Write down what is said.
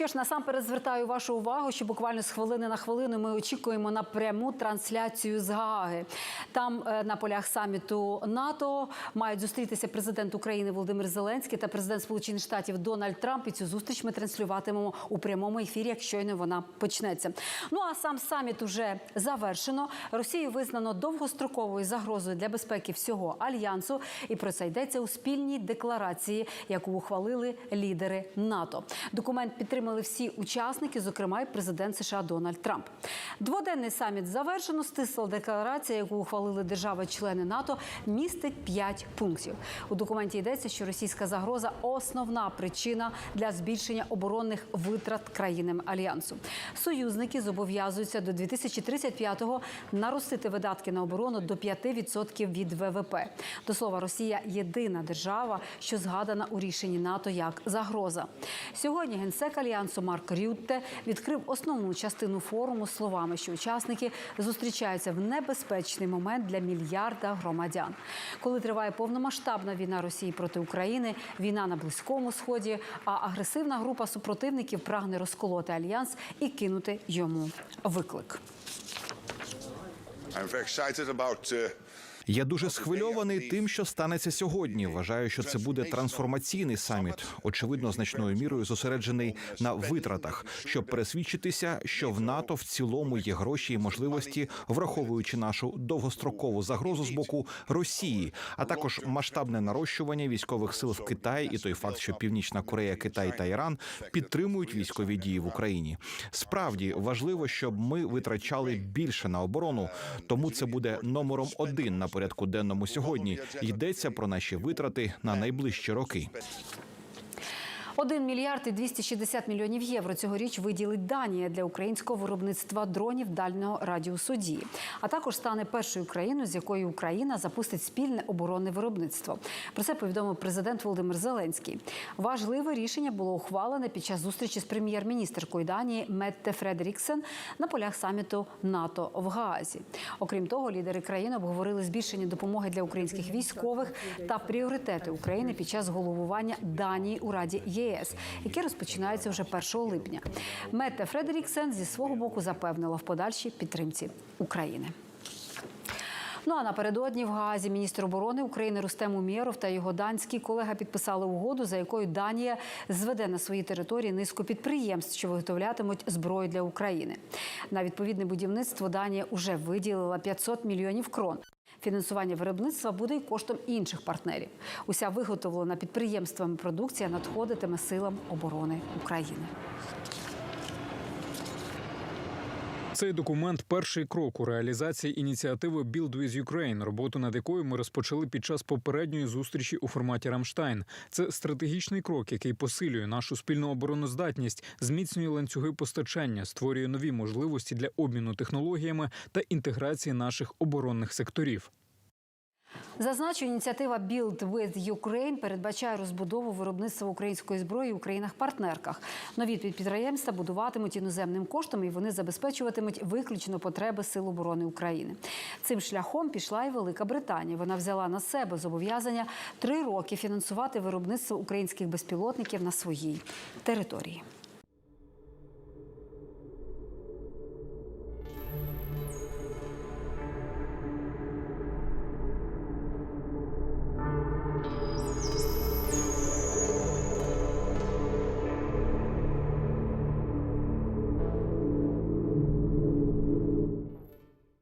Що ж, насамперед звертаю вашу увагу, що буквально з хвилини на хвилину ми очікуємо на пряму трансляцію з Гааги. Там е, на полях саміту НАТО мають зустрітися президент України Володимир Зеленський та президент Сполучених Штатів Дональд Трамп. І цю зустріч ми транслюватимемо у прямому ефірі, як щойно вона почнеться. Ну а сам саміт уже завершено. Росію визнано довгостроковою загрозою для безпеки всього альянсу. І про це йдеться у спільній декларації, яку ухвалили лідери НАТО. Документ підтримали всі учасники, зокрема й президент США Дональд Трамп. Дводенний саміт завершено. Стисла декларація, яку ухвалили держави-члени НАТО, містить п'ять пунктів. У документі йдеться, що російська загроза основна причина для збільшення оборонних витрат країнами альянсу. Союзники зобов'язуються до 2035-го наростити видатки на оборону до 5% від ВВП. До слова, Росія єдина держава, що згадана у рішенні НАТО як загроза. Сьогодні генсек альянсу Марк Рютте відкрив основну частину форуму словами, що учасники зустрічаються в небезпечний момент для мільярда громадян. Коли триває повномасштабна війна Росії проти України, війна на близькому сході, а агресивна група супротивників прагне розколоти альянс і кинути йому виклик. I'm very excited about uh, Я дуже схвильований тим, що станеться сьогодні. Вважаю, що це буде трансформаційний саміт, очевидно, значною мірою зосереджений на витратах, щоб пересвідчитися, що в НАТО в цілому є гроші і можливості, враховуючи нашу довгострокову загрозу з боку Росії, а також масштабне нарощування військових сил в Китаї і той факт, що Північна Корея, Китай та Іран підтримують військові дії в Україні. Справді важливо, щоб ми витрачали більше на оборону, тому це буде номером один на порядку денному сьогодні. Йдеться про наші витрати на найближчі роки. 1 мільярд і 260 мільйонів євро цьогоріч виділить Данія для українського виробництва дронів дальнього радіусу дії. А також стане першою країною, з якою Україна запустить спільне оборонне виробництво. Про це повідомив президент Володимир Зеленський. Важливе рішення було ухвалене під час зустрічі з прем'єр-міністркою Данії Метте Фредеріксен на полях саміту НАТО в Гаазі. Окрім того, лідери країн обговорили збільшення допомоги для українських військових та пріоритети України під час головування Данії у Раді ЄС, яке розпочинається вже 1 липня. Метте Фредеріксен зі свого боку запевнила в подальшій підтримці України. Ну а напередодні в Гаазі міністр оборони України Рустем Умєров та його данський колега підписали угоду, за якою Данія зведе на своїй території низку підприємств, що виготовлятимуть зброю для України. На відповідне будівництво Данія уже виділила 500 мільйонів крон. Фінансування виробництва буде й коштом інших партнерів. Уся виготовлена підприємствами продукція надходитиме силам оборони України. Цей документ перший крок у реалізації ініціативи Build with Ukraine, роботу над якою ми розпочали під час попередньої зустрічі у форматі Рамштайн. Це стратегічний крок, який посилює нашу спільну обороноздатність, зміцнює ланцюги постачання, створює нові можливості для обміну технологіями та інтеграції наших оборонних секторів. Зазначу, ініціатива Build with Ukraine передбачає розбудову виробництва української зброї у країнах-партнерках. Нові підприємства будуватимуть іноземним коштом, і вони забезпечуватимуть виключно потреби Сил оборони України. Цим шляхом пішла і Велика Британія. Вона взяла на себе зобов'язання три роки фінансувати виробництво українських безпілотників на своїй території.